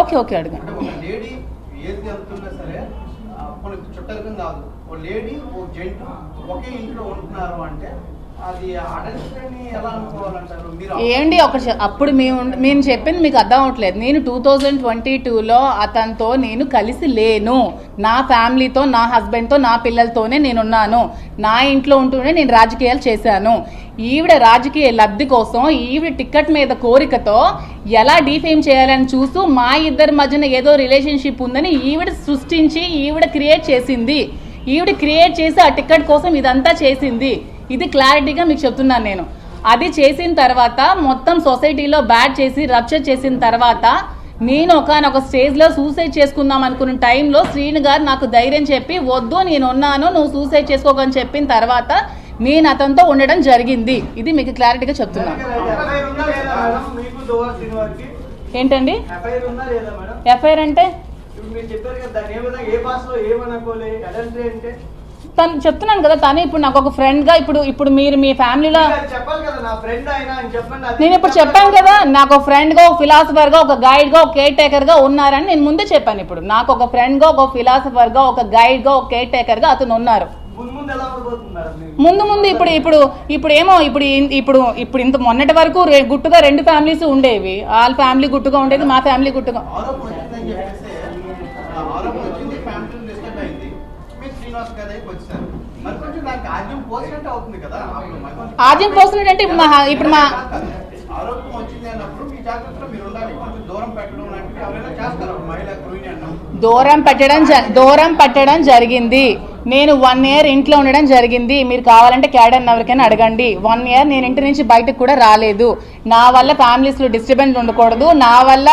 Okay okay అడగండి చుట్టరికం కాదు. Lady gent ఒకే ఇంట్లో ఉంటున్నారు అంటే మీరు ఏంటి ఒక అప్పుడు మేము నేను చెప్పింది మీకు అర్థం అవట్లేదు. నేను టూ థౌజండ్ ట్వంటీ టూలో అతనితో నేను కలిసి లేను. నా ఫ్యామిలీతో నా హస్బెండ్తో నా పిల్లలతోనే నేను ఉన్నాను నా ఇంట్లో ఉంటూనే నేను రాజకీయాలు చేశాను. ఈవిడ రాజకీయ లబ్ధి కోసం ఈవిడ టికెట్ మీద కోరికతో ఎలా డీఫేమ్ చేయాలని చూస్తూ మా ఇద్దరి మధ్యన ఏదో రిలేషన్షిప్ ఉందని ఈవిడ సృష్టించి ఈవిడ క్రియేట్ చేసింది. ఈవిడ క్రియేట్ చేసి ఆ టికెట్ కోసం ఇదంతా చేసింది. ఇది క్లారిటీగా మీకు చెప్తున్నాను నేను. అది చేసిన తర్వాత మొత్తం సొసైటీలో బ్యాడ్ చేసి రప్చర్ చేసిన తర్వాత నేను ఒకనొక స్టేజ్లో సూసైడ్ చేసుకుందాం అనుకున్న టైంలో శ్రీను గారు నాకు ధైర్యం చెప్పి వద్దు నేను ఉన్నాను నువ్వు సూసైడ్ చేసుకోకని చెప్పిన తర్వాత నేను అతనితో ఉండడం జరిగింది. ఇది మీకు క్లారిటీగా చెప్తున్నాను ఏంటండి? ఎఫ్ఐఆర్ అంటే? తను చెప్తున్నాను కదా తను ఇప్పుడు నాకు ఒక ఫ్రెండ్గా ఇప్పుడు ఇప్పుడు మీరు మీ ఫ్యామిలీలో ఫ్రెండ్ నేను ఇప్పుడు చెప్పాను కదా నాకు ఒక ఫ్రెండ్గా ఒక ఫిలాసఫర్గా ఒక గైడ్గా ఒక కేర్ టేకర్గా ఉన్నారని నేను ముందే చెప్పాను ఇప్పుడు. నాకు ఒక ఫ్రెండ్గా ఒక ఫిలాసఫర్గా ఒక గైడ్గా ఒక కేర్ టేకర్గా అతను ఉన్నారు. ముందు ముందు ఇప్పుడు ఇప్పుడు ఇప్పుడు ఏమో ఇప్పుడు ఇప్పుడు ఇప్పుడు ఇంత మొన్నటి వరకు గుట్టుగా రెండు ఫ్యామిలీస్ ఉండేవి. వాళ్ళ ఫ్యామిలీ గుట్టుగా ఉండేది మా ఫ్యామిలీ గుట్టుగా ఆద్యం పోసినట్టు అంటే ఇప్పుడు మా ఇప్పుడు మా దూరం పెట్టడం దూరం పెట్టడం జరిగింది. నేను వన్ ఇయర్ ఇంట్లో ఉండడం జరిగింది. మీరు కావాలంటే క్యాడర్ ఎవరికైనా అడగండి. వన్ ఇయర్ నేను ఇంటి నుంచి బయటకు కూడా రాలేదు. నా వల్ల ఫ్యామిలీస్లో డిస్టర్బెన్స్ ఉండకూడదు. నా వల్ల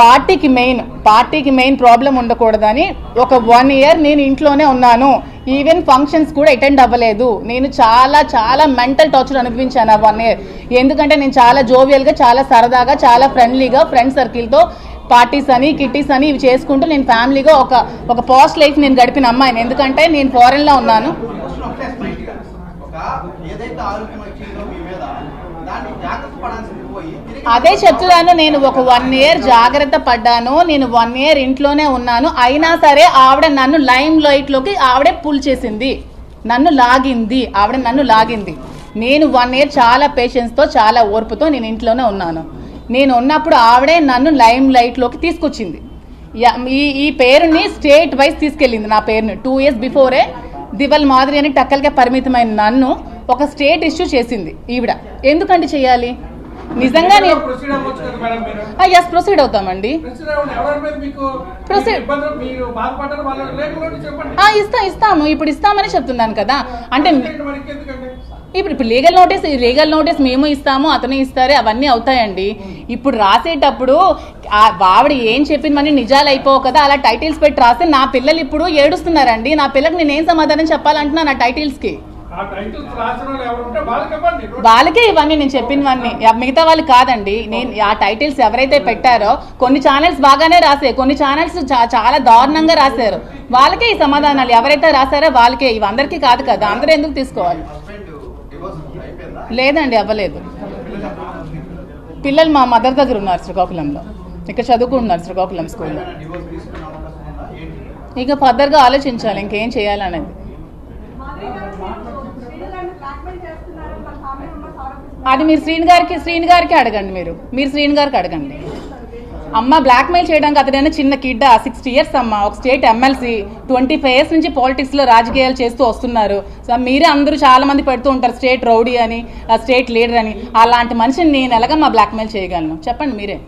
పార్టీకి మెయిన్ పార్టీకి మెయిన్ ప్రాబ్లం ఉండకూడదని ఒక వన్ ఇయర్ నేను ఇంట్లోనే ఉన్నాను. ఈవెన్ ఫంక్షన్స్ కూడా అటెండ్ అవ్వలేదు. నేను చాలా చాలా మెంటల్ టార్చర్ అనిపించాను ఆ వన్ ఇయర్. ఎందుకంటే నేను చాలా జోవియల్గా చాలా సరదాగా చాలా ఫ్రెండ్లీగా ఫ్రెండ్ సర్కిల్తో పార్టీస్ అని కిట్టీస్ అని ఇవి చేసుకుంటూ నేను ఫ్యామిలీగా ఒక ఒక పాస్ట్ లైఫ్ నేను గడిపిన అమ్మాయిని. ఎందుకంటే నేను ఫారెన్లో ఉన్నాను. ఏదైతే ఆరోగ్యం వచ్చిందో మీ మీద దాన్ని జాగ్రత్త అదే చెప్తున్నాను నేను ఒక వన్ ఇయర్ జాగ్రత్త పడ్డాను నేను వన్ ఇయర్ ఇంట్లోనే ఉన్నాను అయినా సరే ఆవిడ నన్ను లైమ్ లైట్లోకి ఆవిడే పుల్ చేసింది. నన్ను లాగింది ఆవిడ నన్ను లాగింది. నేను వన్ ఇయర్ చాలా పేషెన్స్తో చాలా ఓర్పుతో నేను ఇంట్లోనే ఉన్నాను. నేను ఉన్నప్పుడు ఆవిడే నన్ను లైమ్ లైట్లోకి తీసుకొచ్చింది. ఈ ఈ పేరుని స్టేట్ వైజ్ తీసుకెళ్ళింది నా పేరుని. టూ ఇయర్స్ బిఫోరే దివల్ మాదిరి అని టక్కలకే పరిమితమైన నన్ను ఒక స్టేట్ ఇష్యూ చేసింది ఈవిడ. ఎందుకంటే చేయాలి? నిజంగా ఎస్ ప్రొసీడ్ అవుతామండి. ప్రొసీడ్ ఆ, ఇస్తా ఇస్తాము ఇప్పుడు ఇస్తామని చెప్తున్నాను కదా. అంటే ఇప్పుడు ఇప్పుడు లీగల్ నోటీస్ లీగల్ నోటీస్ మేము ఇస్తాము అతను ఇస్తారు అవన్నీ అవుతాయండి. ఇప్పుడు రాసేటప్పుడు ఆ ఆవిడ ఏం చెప్పిందని నిజాలు అయిపోవు కదా. అలా టైటిల్స్ పెట్టి రాస్తే నా పిల్లలు ఇప్పుడు ఏడుస్తున్నారండి. నా పిల్లకి నేను ఏం సమాధానం చెప్పాలంటున్నా నా టైటిల్స్కి వాళ్ళకి ఇవన్నీ నేను చెప్పినవన్నీ. మిగతా వాళ్ళు కాదండి. నేను ఆ టైటిల్స్ ఎవరైతే పెట్టారో కొన్ని ఛానల్స్ బాగానే రాసాయి కొన్ని ఛానల్స్ చాలా దారుణంగా రాశారు. వాళ్ళకే ఈ సమాధానాలు. ఎవరైతే రాశారో వాళ్ళకే. ఇవి అందరికీ కాదు కదా. అందరూ ఎందుకు తీసుకోవాలి? లేదండి అవ్వలేదు. పిల్లలు మా మదర్ దగ్గర ఉన్నారు శ్రీకాకుళంలో. ఇక్కడ చదువుకుంటున్నారు శ్రీకాకుళం స్కూల్లో. ఇక ఫర్దర్గా ఆలోచించాలి. ఇంకేం చేయాలనేది. అది మీరు శ్రీని గారికి శ్రీని గారికి అడగండి మీరు. మీరు శ్రీని గారికి అడగండి. అమ్మ బ్లాక్మెయిల్ చేయడానికి అతడైనా చిన్న కిడ్ సిక్స్టీ ఇయర్స్ అమ్మ ఒక state MLC twenty five years నుంచి పాలిటిక్స్లో రాజకీయాలు చేస్తూ వస్తున్నారు. సో మీరే అందరూ చాలా మంది పెడుతూ ఉంటారు స్టేట్ రౌడీ అని స్టేట్ లీడర్ అని. అలాంటి మనిషిని నేను ఎలాగమ్మా బ్లాక్మెయిల్ చేయగలను? చెప్పండి మీరే.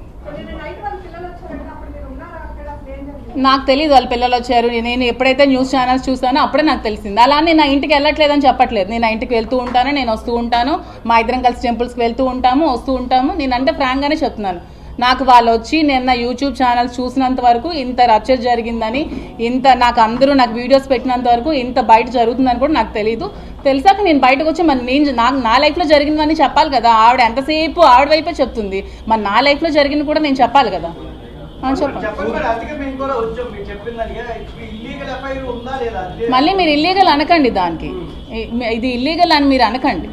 నాకు తెలియదు వాళ్ళ పిల్లలు వచ్చారు. నేను ఎప్పుడైతే న్యూస్ ఛానల్స్ చూసానో అప్పుడే నాకు తెలిసింది. అలా నేను నా ఇంటికి వెళ్ళట్లేదని చెప్పట్లేదు. నేను నా ఇంటికి వెళ్తూ ఉంటాను నేను వస్తూ ఉంటాను. మా ఇద్దరం కలిసి టెంపుల్స్కి వెళ్తూ ఉంటాము వస్తూ ఉంటాము. నేను అంటే ఫ్రాంక్గానే చెప్తున్నాను. నాకు వాళ్ళు వచ్చి నేను నా యూట్యూబ్ ఛానల్స్ చూసినంత వరకు ఇంత రచ్చర్ జరిగిందని ఇంత నాకు అందరూ నాకు వీడియోస్ పెట్టినంత వరకు ఇంత బయట జరుగుతుందని కూడా నాకు తెలియదు తెలిసాక నేను బయటకు వచ్చి మరి నేను నాకు నా లైఫ్లో జరిగిందని చెప్పాలి కదా. ఆవిడ ఎంతసేపు ఆవిడ వైపే చెప్తుంది. మరి నా లైఫ్లో జరిగింది కూడా నేను చెప్పాలి కదా. చెప్పండి. ఎఫ్ఐఆర్ మళ్ళీ మీరు ఇల్లీగల్ అనకండి దానికి. ఇది ఇల్లీగల్ అని మీరు అనకండి.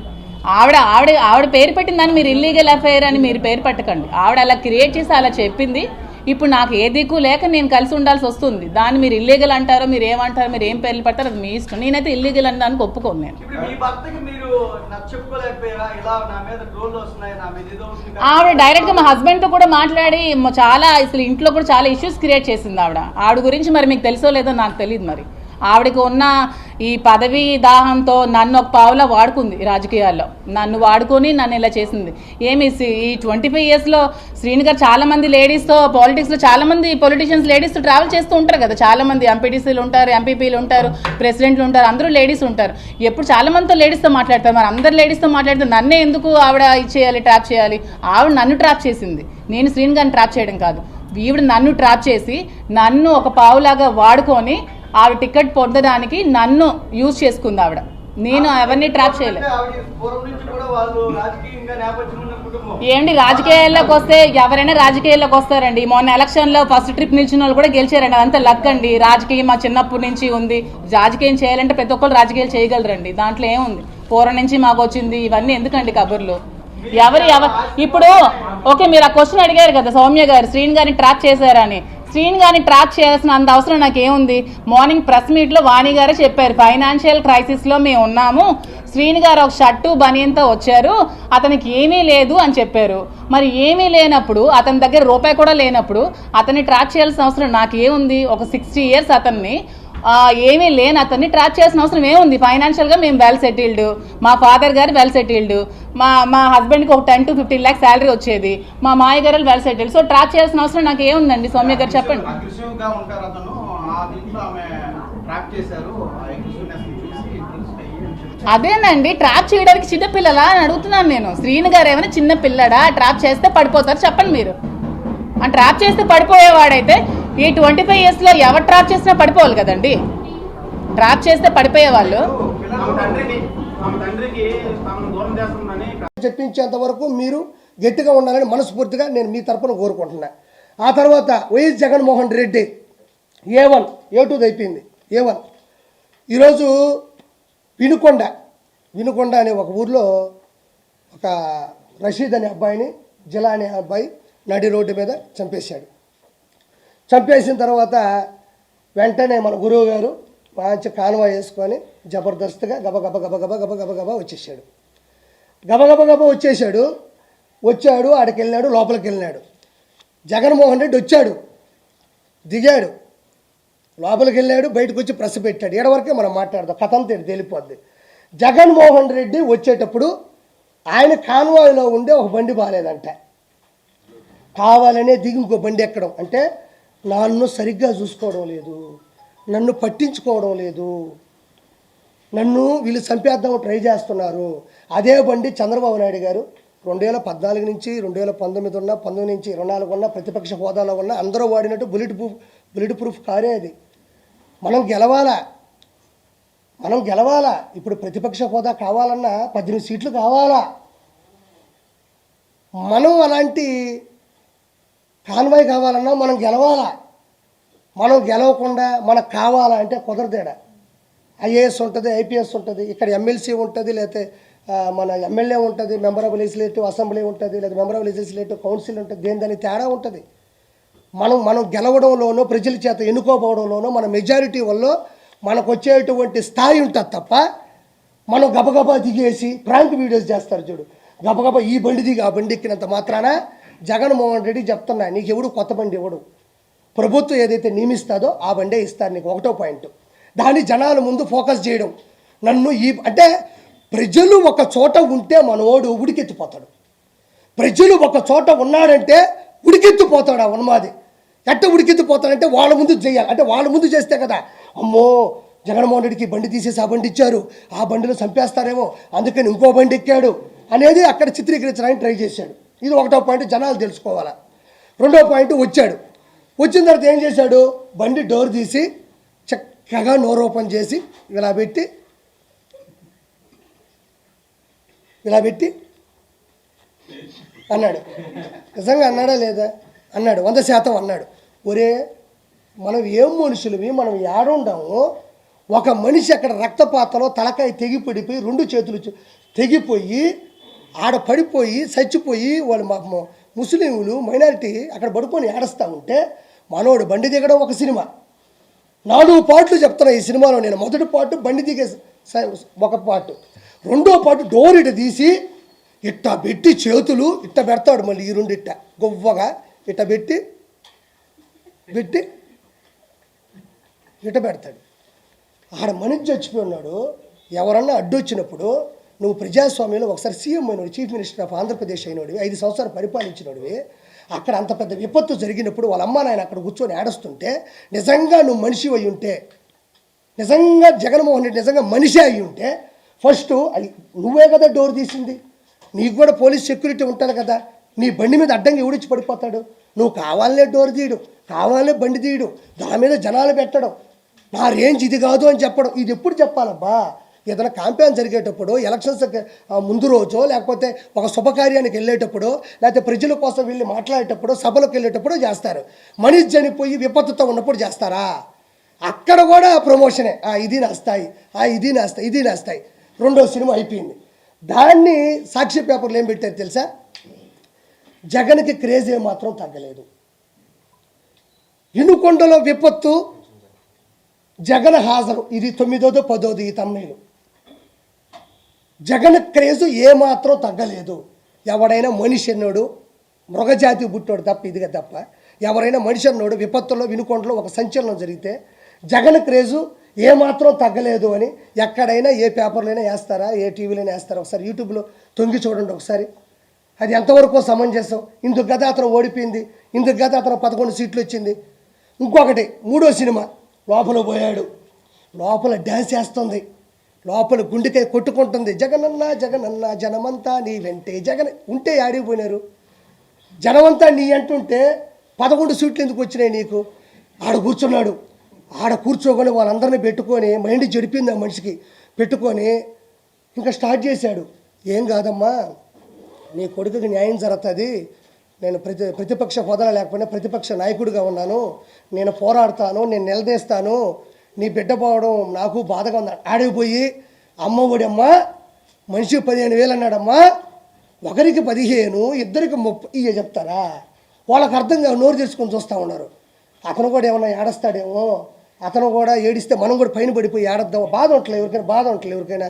ఆవిడ ఆవిడ ఆవిడ పేరు పెట్టిన దాన్ని మీరు ఇల్లీగల్ అఫైర్ అని మీరు పేరు పెట్టకండి. ఆవిడ అలా క్రియేట్ చేసి అలా చెప్పింది. ఇప్పుడు నాకు ఏ దిక్కు లేక నేను కలిసి ఉండాల్సి వస్తుంది. దాన్ని మీరు ఇల్లీగల్ అంటారో మీరు ఏమంటారో మీరు ఏం పేర్లు పెడతారో అది మీ ఇష్టం. నేనైతే ఇల్లీగల్ అని దానికి ఒప్పుకోను నేను. ఆవిడ డైరెక్ట్గా మా హస్బెండ్తో కూడా మాట్లాడి చాలా అసలు ఇంట్లో కూడా చాలా ఇష్యూస్ క్రియేట్ చేసింది ఆవిడ. ఆవిడ గురించి మరి మీకు తెలుసో లేదో నాకు తెలియదు మరి. ఆవిడకి ఉన్న ఈ పదవి దాహంతో నన్ను ఒక పావులా వాడుకుంది రాజకీయాల్లో. నన్ను వాడుకొని నన్ను ఇలా చేసింది. ఏమి ఈ ట్వంటీ ఫైవ్ ఇయర్స్లో శ్రీని గారు లేడీస్తో పాలిటిక్స్లో చాలామంది పొలిటీషియన్స్ లేడీస్తో ట్రావెల్ చేస్తూ ఉంటారు కదా. చాలామంది ఎంపీటీసీలు ఉంటారు ఎంపీపీలు ఉంటారు ప్రెసిడెంట్లు ఉంటారు అందరూ లేడీస్ ఉంటారు. ఎప్పుడు చాలామందితో లేడీస్తో మాట్లాడతారు. మరి అందరు లేడీస్తో మాట్లాడితే నన్నే ఎందుకు ఆవిడ ఇచ్చేయాలి ట్రాప్ చేయాలి? ఆవిడ నన్ను ట్రాప్ చేసింది. నేను శ్రీని గారిని ట్రాప్ చేయడం కాదు. ఈవిడ నన్ను ట్రాప్ చేసి నన్ను ఒక పావులాగా వాడుకొని ఆవిడ టికెట్ పొందడానికి నన్ను యూజ్ చేసుకుంది ఆవిడ. నేను ఎవరిని ట్రాప్ చేయలేదు. ఏంటి రాజకీయాల్లోకి వస్తే ఎవరైనా రాజకీయాల్లోకి వస్తారండి. మొన్న ఎలక్షన్లో ఫస్ట్ ట్రిప్ నిలిచిన వాళ్ళు కూడా గెలిచారండి అదంతా లక్ అండి. రాజకీయం మా చిన్నప్పటి నుంచి ఉంది. రాజకీయం చేయాలంటే ప్రతి ఒక్కరు రాజకీయాలు చేయగలరండి. దాంట్లో ఏముంది? పూర్వం నుంచి మాకు వచ్చింది. ఇవన్నీ ఎందుకండి కబుర్లు? ఎవరు ఎవరు? ఇప్పుడు ఓకే మీరు ఆ క్వశ్చన్ అడిగారు కదా సౌమ్య గారు. శ్రీని గారిని ట్రాప్ చేశారని. శ్రీని గారిని ట్రాక్ చేయాల్సిన అంత అవసరం నాకేముంది? మార్నింగ్ ప్రెస్ మీట్లో వాణి గారే చెప్పారు. ఫైనాన్షియల్ క్రైసిస్లో మేము ఉన్నాము. శ్రీని గారు ఒక షర్టు బనియంతో వచ్చారు. అతనికి ఏమీ లేదు అని చెప్పారు. మరి ఏమీ లేనప్పుడు అతని దగ్గర రూపాయి కూడా లేనప్పుడు అతన్ని ట్రాక్ చేయాల్సిన అవసరం నాకు ఏముంది ఒక సిక్స్టీ ఇయర్స్ అతన్ని ఏమీ లేని అతన్ని ట్రాప్ చేయాల్సిన అవసరం ఏముంది? ఫైనాన్షియల్గా మేము వెల్ సెటిల్డ్ మా ఫాదర్ గారు వెల్ సెటిల్డ్ మా మా హస్బెండ్కి ఒక ten to fifteen lakhs salary వచ్చేది. మా మాయ గారు వెల్ సెటిల్డ్ సో ట్రాప్ చేయాల్సిన అవసరం నాకు ఏముందండి? సౌమ్య గారు చెప్పండి. అదేనండి. ట్రాప్ చేయడానికి చిన్న పిల్లలా అని అడుగుతున్నాను నేను. శ్రీను గారు ఏమైనా చిన్న పిల్లడా? ట్రాప్ చేస్తే పడిపోతారు. చెప్పండి మీరు. ట్రాప్ చేస్తే పడిపోయేవాడైతే ఈ ట్వంటీ ఫైవ్ ఇయర్స్లో ఎవరు ట్రాప్ చేసినా పడిపోవాలి కదండి. ట్రాప్ చేస్తే పడిపోయేవాళ్ళు వాళ్ళు. చెప్పించేంత వరకు మీరు గట్టిగా ఉండాలని మనస్ఫూర్తిగా నేను మీ తరపున కోరుకుంటున్నా. ఆ తర్వాత YS Jaganmohan Reddy A one A టూది అయిపోయింది. A one. ఈరోజు వినుకొండ వినుకొండ అనే ఒక ఊర్లో ఒక రషీద్ అనే అబ్బాయిని జిలా అనే అబ్బాయి నడి రోడ్డు మీద చంపేశాడు. చంపేసిన తర్వాత వెంటనే మన గురువు గారు మంచి కాన్వా వేసుకొని జబర్దస్త్గా గబ గబ గబ గబ గబ గబ గబ వచ్చేసాడు. గబగబ గబ వచ్చేసాడు. వచ్చాడు ఆడికి వెళ్ళినాడు లోపలికి వెళ్ళినాడు జగన్మోహన్ రెడ్డి వచ్చాడు. దిగాడు. లోపలికి వెళ్ళాడు బయటకు వచ్చి ప్రెస్ పెట్టాడు. ఏడ వరకే మనం మాట్లాడదాం. కథ అంతా తెలిపోద్ది. జగన్మోహన్ రెడ్డి వచ్చేటప్పుడు ఆయన కాన్వాయ్లో ఉండే ఒక బండి బాగాలేదంట కావాలనే దిగి ఇంకో బండి ఎక్కడం. అంటే నన్ను సరిగ్గా చూసుకోవడం లేదు. నన్ను పట్టించుకోవడం లేదు. నన్ను వీళ్ళు చంపేద్దాం ట్రై చేస్తున్నారు. అదే బండి చంద్రబాబు నాయుడు గారు రెండు వేల పద్నాలుగు నుంచి రెండు వేల పంతొమ్మిది ఉన్న పంతొమ్మిది నుంచి ఇరవై నాలుగు ఉన్న ప్రతిపక్ష హోదాలో ఉన్న అందరూ వాడినట్టు బుల్లెట్ ప్రూఫ్ బుల్లెట్ ప్రూఫ్ కారే అది. మనం గెలవాలా? మనం గెలవాలా? ఇప్పుడు ప్రతిపక్ష హోదా కావాలన్నా పద్దెనిమిది సీట్లు కావాలా? మనం అలాంటి కాన్వాయ్ కావాలన్నా మనం గెలవాలా? మనం గెలవకుండా మనకు కావాలా అంటే కుదరదేడా. ఐఏఎస్ ఉంటుంది ఐపీఎస్ ఉంటుంది ఇక్కడ ఎమ్మెల్సీ ఉంటుంది లేకపోతే మన ఎమ్మెల్యే ఉంటుంది మెంబర్ ఆఫ్ లెజిస్లేటివ్ అసెంబ్లీ ఉంటుంది లేదా మెంబర్ ఆఫ్ లెజిస్లేటివ్ కౌన్సిల్ ఉంటుంది దేని దాని తేడా ఉంటుంది. మనం మనం గెలవడంలోనో ప్రజల చేత ఎన్నుకోపోవడంలోనో మన మెజారిటీ వల్ల మనకు వచ్చేటువంటి స్థాయి ఉంటుంది తప్ప మనం గబగబా దిగేసి ప్రాంక్ వీడియోస్ చేస్తారు చూడు. గబగబా ఈ బండి దిగి ఆ బండి ఎక్కినంత మాత్రాన జగన్మోహన్ రెడ్డి చెప్తున్నా నీకు ఎవడు కొత్త బండి ఎవడు? ప్రభుత్వం ఏదైతే నియమిస్తుందో ఆ బండే ఇస్తారు నీకు ఒకటో పాయింట్. దాన్ని జనాల ముందు ఫోకస్ చేయడం. నన్ను ఈ అంటే ప్రజలు ఒక చోట ఉంటే మనోడు ఉడికెత్తిపోతాడు. ప్రజలు ఒక చోట ఉన్నాడంటే ఉడికెత్తిపోతాడు ఆ ఉన్మాది. ఎట్ట ఉడికెత్తిపోతాడంటే వాళ్ళ ముందు చేయాలి. అంటే వాళ్ళ ముందు చేస్తే కదా అమ్మో జగన్మోహన్ రెడ్డికి బండి తీసేసి ఆ బండి ఇచ్చారు ఆ బండిలో చంపేస్తారేమో అందుకని ఇంకో బండి ఎక్కాడు అనేది అక్కడ చిత్రీకరించడానికి ట్రై చేశాడు. ఇది ఒకటో పాయింట్ జనాలు తెలుసుకోవాలా. రెండో పాయింట్ వచ్చాడు. వచ్చిన తర్వాత ఏం చేశాడు? బండి డోర్ తీసి చక్కగా నోరు ఓపెన్ చేసి ఇలా పెట్టి ఇలా పెట్టి అన్నాడు. నిజంగా అన్నాడా లేదా? అన్నాడు. వంద శాతం అన్నాడు. ఒరే మనం ఏం మనుషులవి మనం ఏడుండాము. ఒక మనిషి అక్కడ రక్తపాతలో తలకాయ తెగిపడిపోయి రెండు చేతులు తెగిపోయి ఆడ పడిపోయి చచ్చిపోయి వాళ్ళు మా ముస్లింలు మైనారిటీ అక్కడ పడుకొని ఏడస్తా ఉంటే మనోడు బండి దిగడం ఒక సినిమా. నాలుగు పాటలు చెప్తున్నా ఈ సినిమాలో నేను. మొదటి పాటు బండి దిగే ఒక పాటు. రెండో పాటు డోర్ ఇట తీసి ఇట్ట పెట్టి చేతులు ఇట్ట పెడతాడు మళ్ళీ ఈ రెండు ఇట్ట గొవ్వగా ఇట్ట పెట్టి పెట్టి ఇట పెడతాడు. ఆడ మనిషి చచ్చిపోయి ఉన్నాడు. ఎవరన్నా అడ్డొచ్చినప్పుడు నువ్వు ప్రజాస్వామ్యంలో ఒకసారి సీఎం అయినోడు చీఫ్ మినిస్టర్ ఆఫ్ ఆంధ్రప్రదేశ్ అయినోడివి ఐదు సంవత్సరాలు పరిపాలించినోడివి. అక్కడ అంత పెద్ద విపత్తు జరిగినప్పుడు వాళ్ళ అమ్మ నాయన అక్కడ కూర్చొని ఏడుస్తుంటే నిజంగా నువ్వు మనిషి అయి ఉంటే నిజంగా జగన్మోహన్ రెడ్డి నిజంగా మనిషి అయి ఉంటే ఫస్ట్ అది నువ్వే కదా డోర్ తీసింది. నీకు కూడా పోలీస్ సెక్యూరిటీ ఉంటుంది కదా. నీ బండి మీద అడ్డంగా ఎవడిచ్చి పడిపోతాడు. నువ్వు కావాలనే డోర్ తీయడు కావాలనే బండి తీయడు దాని మీద జనాలు పెట్టడం నా రేంజ్ ఇది కాదు అని చెప్పడం ఇది ఎప్పుడు చెప్పాలబ్బా? ఏదైనా క్యాంపెయిన్ జరిగేటప్పుడు ఎలక్షన్స్ ముందు రోజో లేకపోతే ఒక శుభకార్యానికి వెళ్ళేటప్పుడు లేకపోతే ప్రజల కోసం వెళ్ళి మాట్లాడేటప్పుడు సభలకు వెళ్ళేటప్పుడు చేస్తారు. మనిషి చనిపోయి విపత్తుతో ఉన్నప్పుడు చేస్తారా? అక్కడ కూడా ప్రమోషనే ఆ, ఇది నా స్థాయి. ఆ, ఇది నా స్థాయి. ఇది నా స్థాయి. రెండో సినిమా అయిపోయింది. దాన్ని సాక్షి పేపర్లు ఏం పెట్టారు తెలుసా? జగన్కి క్రేజ్ ఏమాత్రం తగ్గలేదు. ఇనుకొండలో విపత్తు జగన్ హాజరు. ఇది తొమ్మిదోదో పదోది ఈ తమ్ముళ్ళు జగన్ క్రేజు ఏమాత్రం తగ్గలేదు. ఎవడైనా మనిషి అన్నాడు మృగజాతి పుట్టాడు తప్ప ఇదిగా తప్ప. ఎవరైనా మనిషి అన్నాడు విపత్తులో వినుకొండలో ఒక సంచలనం జరిగితే జగన్ క్రేజు ఏమాత్రం తగ్గలేదు అని ఎక్కడైనా ఏ పేపర్లైనా వేస్తారా ఏ టీవీలైనా వేస్తారా? ఒకసారి యూట్యూబ్లో తొంగి చూడండి ఒకసారి. అది ఎంతవరకు సమంజసం? ఇందుకు గత అతను ఓడిపోయింది ఇందుకు గత అతను పదకొండు సీట్లు వచ్చింది. ఇంకొకటి మూడో సినిమా లోపల పోయాడు. లోపల డ్యాన్స్ వేస్తుంది. లోపల గుండెకాయ కొట్టుకుంటుంది. జగనన్న జగనన్న జనమంతా నీ వెంటే. జగన్ ఉంటే ఆడిపోయినారు. జనమంతా నీ అంటుంటే పదకొండు సీట్లు ఎందుకు వచ్చినాయి నీకు? ఆడ కూర్చున్నాడు. ఆడ కూర్చోకొని వాళ్ళందరినీ పెట్టుకొని మైండ్ చెడిపింది ఆ మనిషికి. పెట్టుకొని ఇంకా స్టార్ట్ చేశాడు. ఏం కాదమ్మా? నీ కొడుకుకి న్యాయం జరుగుతుంది. నేను ప్రతి ప్రతిపక్ష హోదా లేకపోయినా ప్రతిపక్ష నాయకుడిగా ఉన్నాను. నేను పోరాడతాను నేను నిలదీస్తాను. నీ బిడ్డ పోవడం నాకు బాధగా ఉంది ఆడిపోయి అమ్మ ఒడమ్మా మనిషి పదిహేను వేలు అన్నాడమ్మా ఒకరికి పదిహేను ఇద్దరికి ముప్పై ఇయ్య చెప్తారా? వాళ్ళకి అర్థం కాదు నోరు తెరుచుకొని చూస్తూ ఉన్నారు. అతను కూడా ఏమన్నా ఏడస్తాడేమో? అతను కూడా ఏడిస్తే మనం కూడా పైన పడిపోయి ఏడద్దాం బాధ ఉండట్లేదు ఎవరికైనా బాధ ఉండట్లేదు ఎవరికైనా.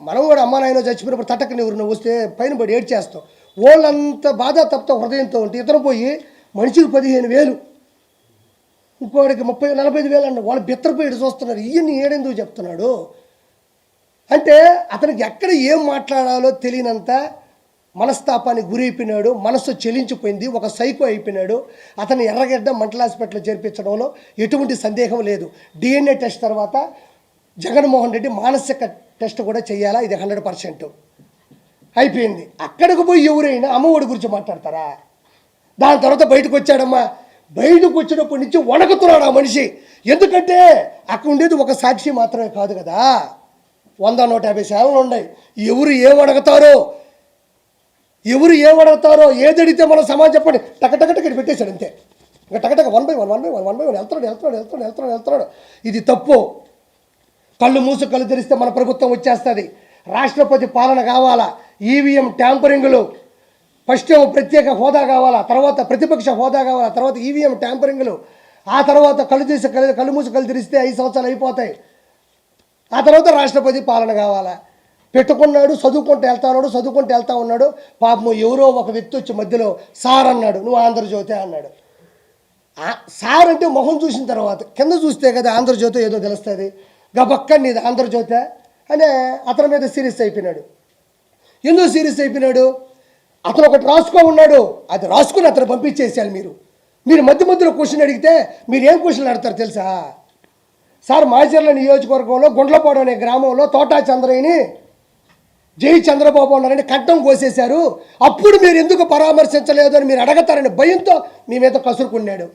మనం కూడా అమ్మ నాయన చచ్చిపోయినప్పుడు తట్టకని ఎవరిని వస్తే పైన పడి ఏడ్చేస్తాం. వాళ్ళంత బాధ తప్ప హృదయంతో ఉంటే ఇతను పోయి మనిషికి పదిహేను వేలు ఇంకోడికి ముప్పై నలభై ఐదు వేలు అన్న వాళ్ళు బిత్తరపోయి చూస్తున్నారు. ఈయన్ని ఏడెందుకు చెప్తున్నాడు? అంటే అతనికి ఎక్కడ ఏం మాట్లాడాలో తెలియనంత మనస్తాపానికి గురి అయిపోయినాడు మనస్సు చెలించిపోయింది ఒక సైకో అయిపోయినాడు. అతను ఎర్రగడ్డ మంటల హాస్పిటల్లో చేర్పించడంలో ఎటువంటి సందేహం లేదు. డిఎన్ఏ టెస్ట్ తర్వాత జగన్మోహన్ రెడ్డి మానసిక టెస్ట్ కూడా చేయాలా? ఇది హండ్రెడ్ పర్సెంట్. అయిపోయింది. అక్కడికి పోయి ఎవరైనా అమ్మఒడి గురించి మాట్లాడతారా? దాని తర్వాత బయటకు వచ్చాడమ్మా. బయటకు వచ్చినప్పటి నుంచి వణకుతున్నాడు ఆ మనిషి. ఎందుకంటే అక్కడ ఉండేది ఒక సాక్షి మాత్రమే కాదు కదా. వంద నూట యాభై సేవలు ఉన్నాయి. ఎవరు ఏం అడుగుతారో ఎవరు ఏం అడుగుతారో ఏది అడిగితే మనం సమాజం చెప్పండి. టకటకట ఇక్కడ పెట్టేశాడు అంతే. ఇంకా టకటక one by one one by one one by one వెళ్తున్నాడు వెళ్తున్నాడు వెళ్తున్నాడు వెళ్తున్నాడు వెళ్తున్నాడు. ఇది తప్పు. కళ్ళు మూసు కళ్ళు తెరిస్తే మన ప్రభుత్వం వచ్చేస్తుంది. రాష్ట్రపతి పాలన కావాలా? ఈవీఎం ట్యాంపరింగ్లు ఫస్ట్ ఏమో ప్రత్యేక హోదా కావాలా? తర్వాత ప్రతిపక్ష హోదా కావాలా? తర్వాత ఈవీఎం ట్యాంపరింగ్లు. ఆ తర్వాత కళ్ళు తీసి కళ్ళు కళ్ళు మూసి కళ్ళు తెరిస్తే ఐదు సంవత్సరాలు అయిపోతాయి. ఆ తర్వాత రాష్ట్రపతి పాలన కావాలా? పెట్టుకున్నాడు చదువుకుంటూ వెళ్తా ఉన్నాడు చదువుకుంటూ వెళ్తా ఉన్నాడు. పాపం ఎవరో ఒక వ్యక్తి వచ్చి మధ్యలో సార్ అన్నాడు. నువ్వు ఆంధ్రజ్యోతి అన్నాడు. ఆ సార్ అంటే మొహం చూసిన తర్వాత కింద చూస్తే కదా ఆంధ్రజ్యోతి ఏదో తెలుస్తుంది. గబక్క నీది ఆంధ్రజ్యోత అనే అతని మీద సీరియస్ అయిపోయినాడు. ఎందుకు సీరియస్ అయిపోయినాడు? అతను ఒకటి రాసుకో ఉన్నాడు. అది రాసుకుని అతను పంపించేసేయాలి మీరు. మీరు మధ్య మధ్యలో క్వశ్చన్ అడిగితే మీరు ఏం క్వశ్చన్ అడతారు తెలుసా? సార్ మాచర్ల నియోజకవర్గంలో గుండ్లపాడు అనే గ్రామంలో తోటా చంద్రయ్యని జై చంద్రబాబు ఉన్నారని కట్టం కోసేశారు. అప్పుడు మీరు ఎందుకు పరామర్శించలేదు అని మీరు అడగతారని భయంతో మీ మీద కసురుకున్నాడు.